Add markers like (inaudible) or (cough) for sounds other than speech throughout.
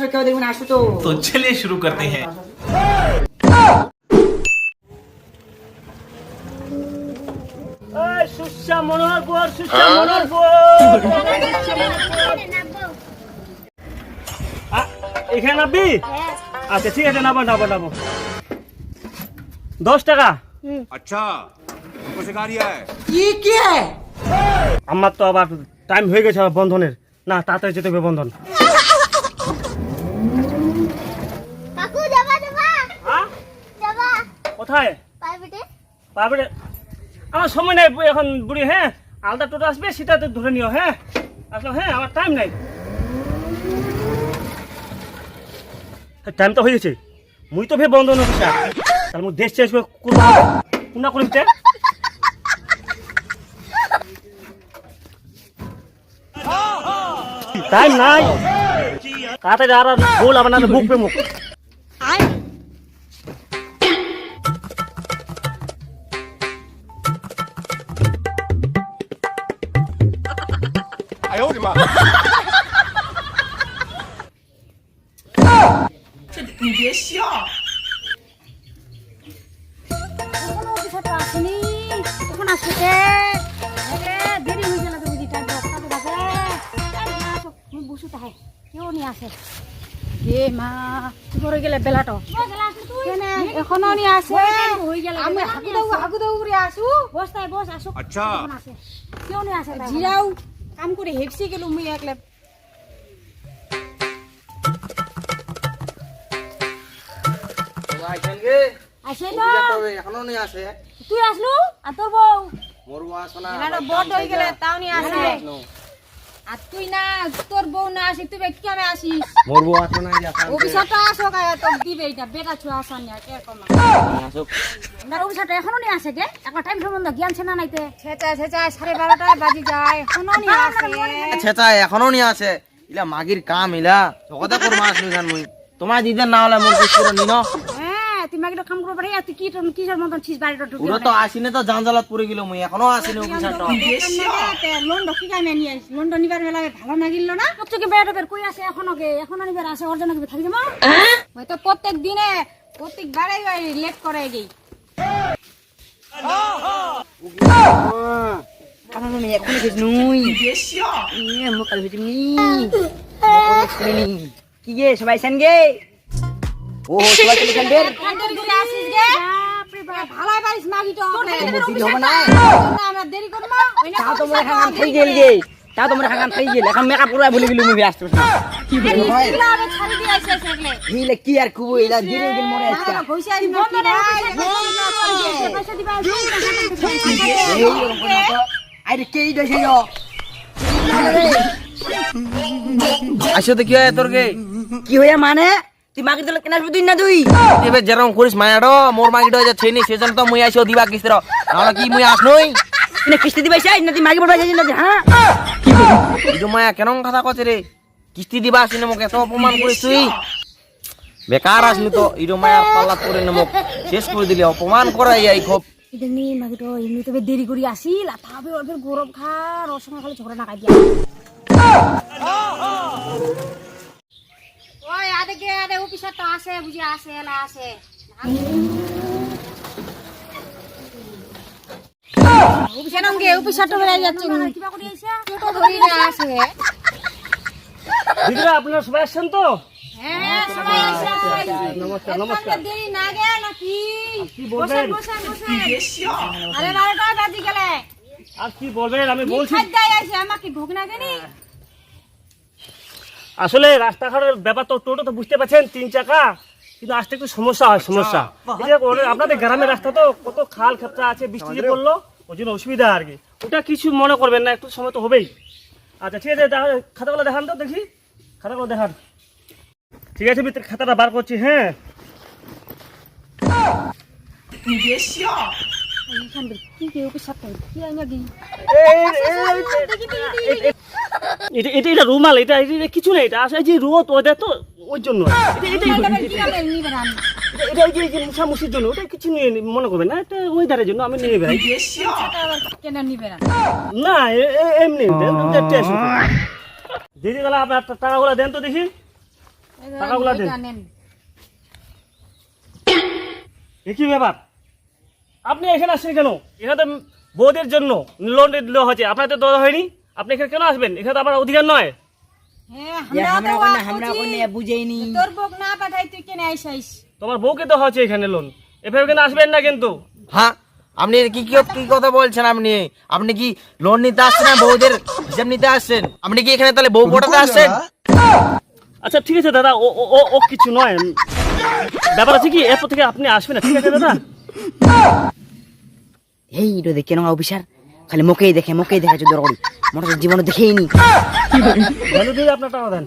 আসো কেউ দেখবেন আসো তো तो चलिए शुरू करते हैं (laughs) এই সুস্যা মনোহর পুর সুস্যা মনোহর পুর এখানে নাববি আচ্ছা ঠিক আছে নাবো নাবো নাবো দশ টাকা अच्छा हमको सिखा रिया है কি কে আমার তো আবার টাইম হয়ে গেছে আবার বন্ধনের না তাড়াতাড়ি যেতে হবে বন্ধন কোথায়? প্রাইভেটে আমার সময় নেই এখন বুড়ি হ্যাঁ? আলাদা টোটো আসবে সেটাতে ধরে নিও হ্যাঁ? আসলো হ্যাঁ আমার টাইম নাই। টাইম তো হয়েছে মুই তো ফের বন্ধ অফিসা তাহলে মুই দেশ চেঞ্জ করে কোনা করিম তে টাইম নাই। তাড়াতাড়ি আর ভুল আবার না বুক পে মুখ কেউ নি আসে তাই জিরাও। কাম করে হেপসি গেল মুই একলে। আসে না। এখনও নেই আসে। তুই আসলু? আর তোর বউ। মোর বউ আসনা বড় হয়ে গেলে তাও নি আসে। আর তুই না তোর বউ না আসি তুই কি আমি আসিস? মোর বউ আসো না অফিসারটা আসো গায়ে তোর দিবে এটা বেটা ছুয়া আসান না। আসো না অফিসারটা এখনও নি আসে গে? একবার টাইম সম্বন্ধ জ্ঞান ছে না নাইতে ছেচা ছেচা সাড়ে বারোটায় বাজি যায়। এখনও নি আসে। ছেচা এখনও নি আসে। ইলা মাগির কাম ইলা। করমা আসলি জান মুই তোমার দিদের না হলে মোর কিছু নিন। হ্যাঁ আগে কাম করবে আর তুই কি কিসের মতন ছিস বাড়িটা ঢুকে পুরো তো আসিনে তো জাঞ্জালত পড়ে গেল মুই এখনও আসিনি অফিসারটা লোন কি কামে নিয়ে আসিস লোন নিবার মেলা ভালো লাগিল না তোকে বেড়াটা বের কই আসে এখনও গে এখনও নিবে আসে ওর জন্য কি থাকি যাব হয়তো প্রত্যেক দিনে প্রত্যেক বারে লেট করে গেই এখনও গেছ নুই ইয়ে মোকাল কি গে সবাই সেন গে ও সবাই চলে সেন গে কান্দের আসিস গে ভালাই পারিস মাগি তো। দিদি হবে না? আমরা দেরি করব। ওই না তাও তো মোর খান খাই গেল গে খাই এখন মেকআপ পুরা ভুলে গেল মুভি আসতে কি বলি ভাই? ছাড়ি দিয়ে আসে সেগুলো হিলে কি আর কুবো ইলা দিনে মরে পয়সা না পয়সা দিবা আরে যো আসো তো কি হয় তোর গে কি হইয়া মানে? তুই মাগি দিলে কেন আসবি তুই না তুই? এবে যেরকম করিস মায়াডো মোর মাগিডো যা ছেনি সেজন তো মুই আইছো দিবা কিস্তির নাহলে কি মুই আসনই না কিস্তি দিবা চাই না তুই মাগি বড় না হ্যাঁ? কি বলি? মায়া কেন কথা কছে রে? কিস্তি দিবা আসিনে মোক এত অপমান করিস তুই? বেকার আসলি তো ইরো মায়া পাল্লা করে নে মোক শেষ করে দিলি অপমান করাই এই খুব মাকে তো এমনি তবে দেরি করি ফের গরম খা খালি ঝগড়া না দিয়া। অফিসার তো আসে বুঝি আসে এলা আসে। অফিসার গে অফিসার তো বেড়ে যাচ্ছে কিবা করে আইসা টোটো ধরি না আসে। দিদিরা আপনারা সবাই আসছেন তো? হ্যাঁ সবাই আসে নমস্কার নমস্কার। দেরি না গে নাকি? কি বলবেন? বসেন বসেন আরে বারোটা বাজি গেলে। আর কি বলবেন? আমি বলছি আমাকে ঢোক না কেনি? আসলে রাস্তাঘাটের ব্যাপার তো টোটো তো বুঝতে পারছেন তিন চাকা কিন্তু আসতে একটু সমস্যা হয় সমস্যা। যে আপনাদের গ্রামের রাস্তা তো কত খাল খেপটা আছে বৃষ্টি যে পড়ল ওই জন্য অসুবিধা আর কি। ওটা কিছু মনে করবেন না একটু সময় তো হবেই। আচ্ছা ঠিক আছে তাহলে খাতাগুলো দেখান তো দেখি। খাতাগুলো দেখান। ঠিক আছে ভিতরে খাতাটা বার করছি হ্যাঁ। এটা এটা এটা রুমাল এটা এটা এটা কিছু নেই এটা আসলে যে রোদ ওদের তো ওই জন্য। এটা যে- মুসামুসির জন্য ওটা কিছু নিয়ে মনে করবেন না এটা ওয়েদারের জন্য আমি নিয়ে বেড়াই। না। এমনি দিদি গেলে আপনার টাকাগুলো দেন তো দেখি। টাকাগুলা দেন। কি ব্যাপার? আপনি এখানে আসছেন কেন? এখানে তো বৌদের জন্য লোন দেওয়া হয়েছে। আপনার তো দেওয়া হয়নি? আপনি এখানে কেন আসবেন? এখানে তো আমার অধিকার নয়। হ্যাঁ যে আমরা আমরা তো কোন আমরা কোন বুঝি। বুঝেইনি। তোর বউক না পাঠাই তুই কেন আইসাইস? তোমার বউকে দেওয়া হয়েছে এখানে লোন এভাবে কেন আসবেন না কিন্তু? হ্যাঁ আপনি কি কি কথা বলছেন আপনি? আপনি কি লোন নিতে আসছেন না? বউদের হিসাব নিতে আসছেন? আপনি কি এখানে তাহলে বউ পটাতে আসছেন? আচ্ছা ঠিক আছে দাদা ও ও- ও ও কিছু নয়। ব্যাপার আছে কি এরপর থেকে আপনি আসবেন না। ঠিক আছে দাদা? এই এটা দেখে না অফিসার খালি মুখেই দেখে মুখেই দেখে চোদ্দ করি মোটর জীবনে দেখেই নি। ভ্যালু দিয়ে আপনার টাকা দেন।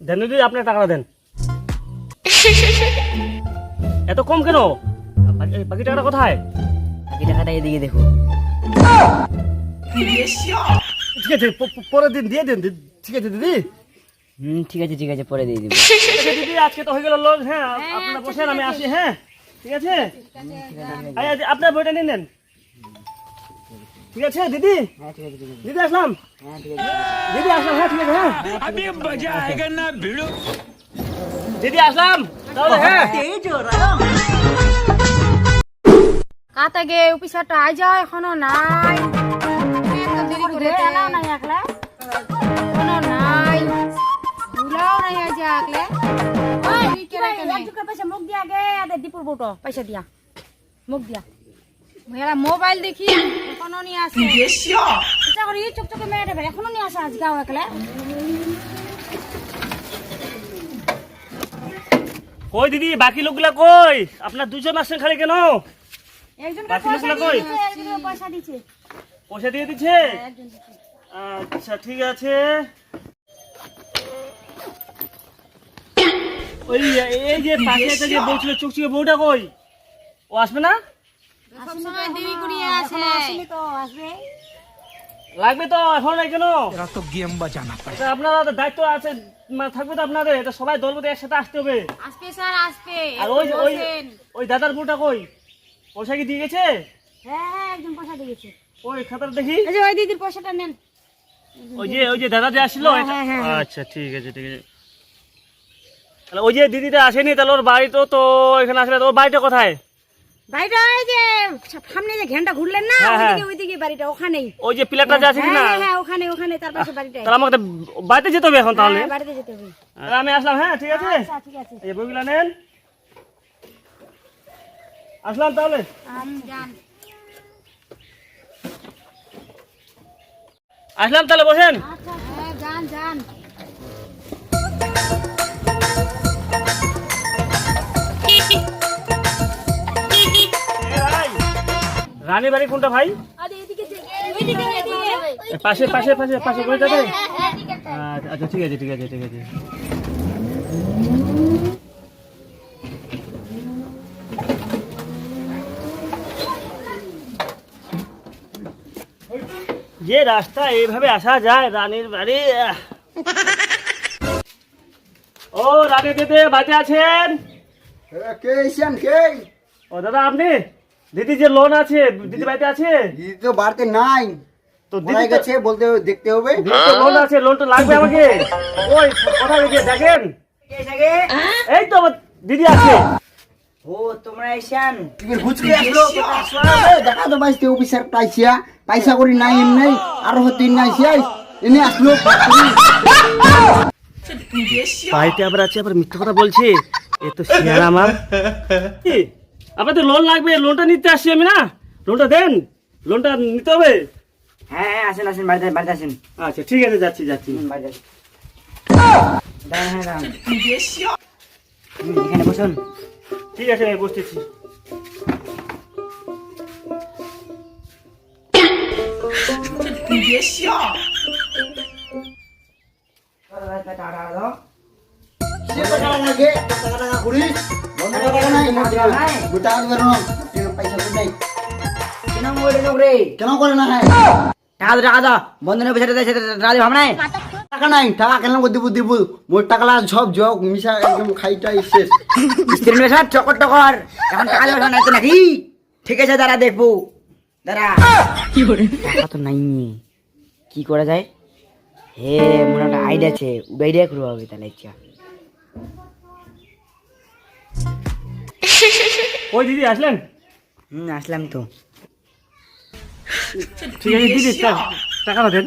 দেন দিদি আপনার টাকাটা দেন। এত কম কেন বাকি- বাকি টাকাটা কোথায় বাকি টাকাটা এদিকে দেখো। ঠিক আছে পরের দিন দিয়ে দিন ঠিক আছে দিদি হুম ঠিক আছে ঠিক আছে পরে দিয়ে দিব ঠিক আছে দিদি আজকে তো হয়ে গেল লোন হ্যাঁ আপনারা বসেন আমি আসি হ্যাঁ ঠিক আছে আপনার বইটা নিয়ে নেন ঠিক আছে দিদি দিদি আসলাম দিদি আসলাম হ্যাঁ ঠিক আছে হ্যাঁ দিদি আসলাম তাহলে হ্যাঁ কাতে গে অফিসারটা আই যাও এখনও নাই করে এলাও নাই একলা? এখনও নাই। ভুলাও নাই আজ আগলে ওই তুই কেন কেন পয়সা মুখ দিয়া গে আদে দীপুর বউটো পয়সা দিয়া। মুখ দিয়া। মেরা মোবাইল দেখি এখনও নি আসে। করি চোখ চোখে মেয়েটা বের এখনও নিয়ে আসা আজ গাও একলা। কই দিদি বাকি লোকগুলা কই? আপনার দুজন আসছেন খালি কেন? কই? পয়সা দিচ্ছে পয়সা দিয়ে দিচ্ছে? আচ্ছা ঠিক আছে। ওই এই যে পাশে একটা যে বউ ছিল চুক চুকে বউটা কই? ও আসবে না? তো লাগবে তো এখন নাই কেন? এটা আপনারা তো দায়িত্ব আছে মানে থাকবে তো আপনাদের। এটা সবাই দলবতে একসাথে আসতে হবে। আসবে স্যার আসবে। আর ওই ওই ওই দাদার বউটা কই? পয়সা কি দিয়ে গেছে? হ্যাঁ হ্যাঁ একজন পয়সা দিয়েছে ওই খাতাটা দেখি। এই যে ওই দিদির পয়সাটা নেন। ওই যে ওই যে দাদা যে আসলো হ্যাঁ, হ্যাঁ, হ্যাঁ। আচ্ছা ঠিক আছে ঠিক আছে। তাহলে ওই যে দিদিটা আসেনি তাহলে ওর বাড়ি তো তো এখানে আসলে ওর বাড়িটা কোথায়? বাড়িটা ওই যে সামনে যে ঘ্যানটা ঘুরলেন না। ওইদিকে ওইদিকে বাড়িটা ওখানেই। ওই যে পিলারটা যে আছে হ্যাঁ ওখানে ওখানে তার পাশে বাড়িটা তাহলে আমাকে বাড়িতে যেতে হবে এখন তাহলে? হ্যাঁ, বাড়িতে যেতে হবে। আমি আসলাম হ্যাঁ ঠিক আছে। আচ্ছা ঠিক আছে। এই বইগুলো নেন। আসলাম তাহলে। আসলাম তাহলে বসেন। হ্যাঁ যান যান। রানী বাড়ি কোনটা ভাই? পাশে পাশে পাশে পাশে করে যাবে আচ্ছা আচ্ছা ঠিক আছে ঠিক আছে ঠিক আছে। যে রাস্তা এইভাবে আসা যায় রানীর বাড়ি ও রানী দিদি বাড়িতে আছেন? কে এসেন কে? ও দাদা আপনি? দিদি যে লোন আছে দিদি বাড়িতে আছে? দিদি তো বাড়িতে নাই। তো দিদি গেছে বলতে দেখতে হবে। দিদি লোন আছে লোন তো লাগবে আমাকে। ওই কোথায় দেখেন? এই তো আমার দিদি আছে। ও তোমরা আসলো দেখা তো বাইসতে অফিসার পাইছিয়া। পয়সা করি নাই এমনি আরও হতে নাই এনে আসলো। বাড়িতে আবার আছে আবার মিথ্যা কথা বলছে। এ তো শিয়ার আমার। কি? আপনার তো লোন লাগবে লোনটা নিতে আসছি আমি না। লোনটা দেন লোনটা নিতে হবে। হ্যাঁ হ্যাঁ আসেন আসেন বাড়িতে বাড়িতে আসেন। আচ্ছা ঠিক আছে যাচ্ছি যাচ্ছি। বাড়িতে এখানে বসুন। ঠিক আছে আমি বসতেছি। কেন করে না হ্যাঁ বন্ধনের পয়সা দেয় সেটা টাকা নাই টাকা কেন করে দিব দিব। মোর টাকা লাগা সব জগ মিশা একদম খাইটাই শেষ। স্ত্রীর পয়সা চকর টকর। এখন টাকা দেওয়া নাই তো নাকি? ঠিক আছে দাঁড়া দেখব। দাঁড়া। টাকা তো নাই কি করা যায়? হে মনে একটা আইডিয়া আছে। আইডিয়া করব হবে তাহলে ইচ্ছা ওই দিদি আসলেন? হুম আসলাম তো। ঠিক আছে দিদি টাকাটা দেন।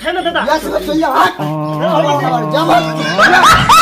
দাদা আচ্ছা ছাই না দাদা চল যা হাট জামা